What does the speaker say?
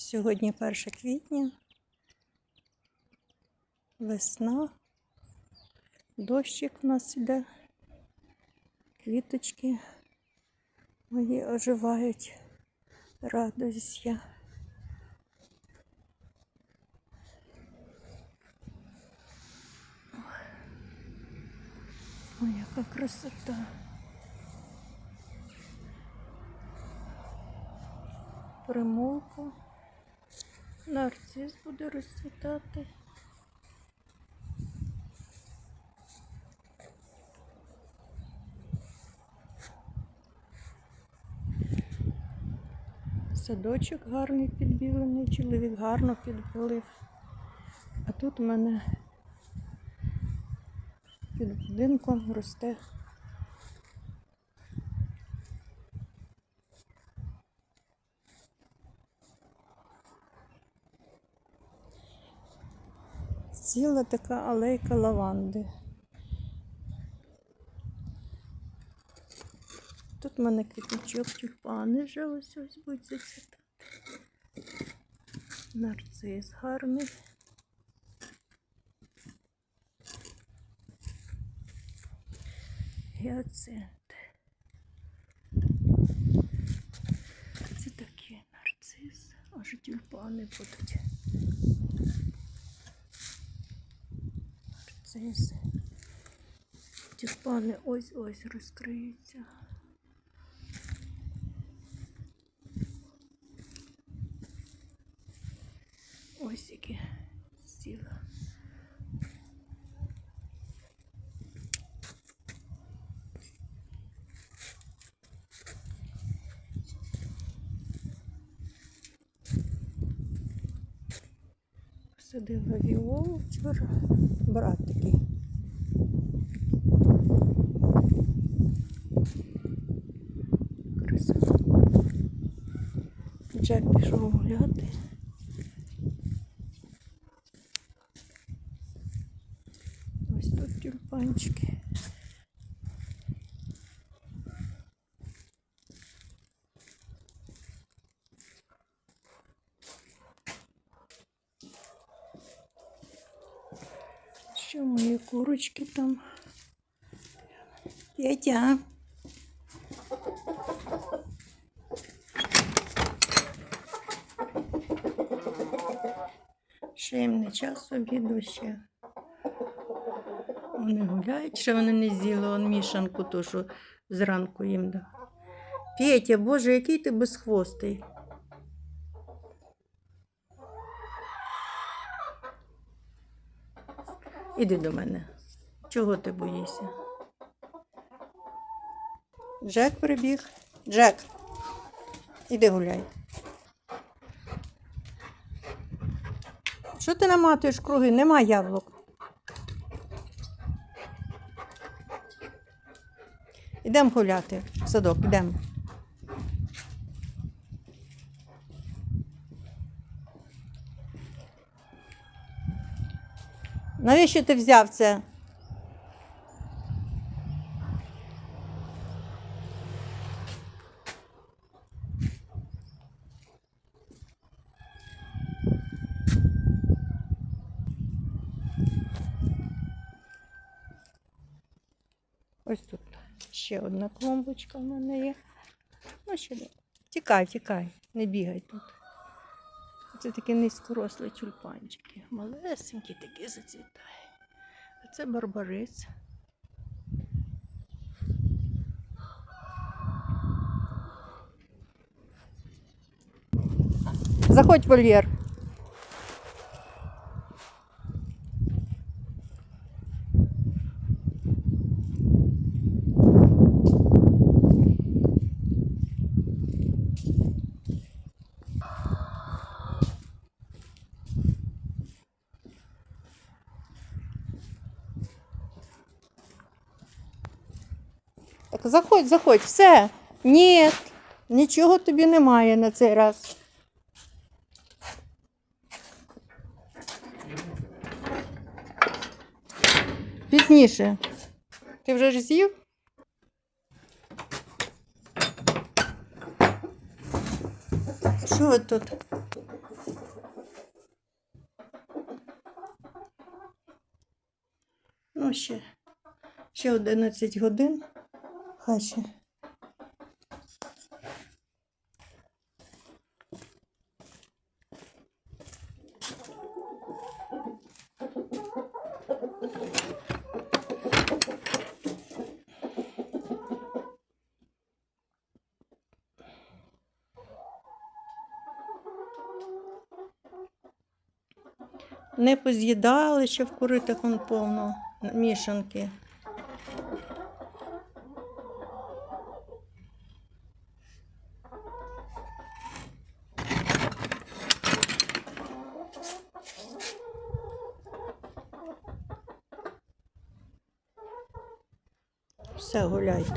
Сьогодні 1 квітня, весна, дощик в нас іде, квіточки мої оживають, радуюсь я. Ой, яка красота. Примулка. Нарцис буде розцвітати. Садочок гарний підбілений, чоловік гарно підбілив. А тут у мене під будинком росте ціла така алейка лаванди. Тут в мене квіточок тюльпани вже ось ось будуть зацвітати. Нарцис гарний. Гіацинт. Це такі нарцис, аж тюльпани будуть. Нарциси. Тюльпани ось-ось розкриються. Ось які ціла. Посадила віолу вчора. Брат такий. Красиво. Джек пішов гуляти. Ось тут тюльпанчики. Що мої курочки там? Петя. Ще їм не час обіду ще. Вони гуляють, ще вони не з'їли он мішанку, ту, що зранку їм дав. Петя, боже, який ти безхвостий. Іди до мене. Чого ти боїшся? Джек прибіг. Джек, іди гуляй. Що ти наматуєш круги? Нема яблук. Ідемо гуляти. В садок, ідемо. Навіщо ти взяв це? Ось тут ще одна клумбочка в мене є. Ну, ще. Тікай, тікай, не бігай тут. Це такі низькорослі тюльпанчики. Малесенькі такі зацвітає. А це барбариць. Заходь в вольєр. Так, заходь, заходь, все. Ні, нічого тобі немає на цей раз. Пізніше. Ти вже ж з'їв? Що тут? Ну, ще, ще 11 годин. Хай ще. Не поз'їдали, ще в куритах вон повно мішанки. Все, гуляйте.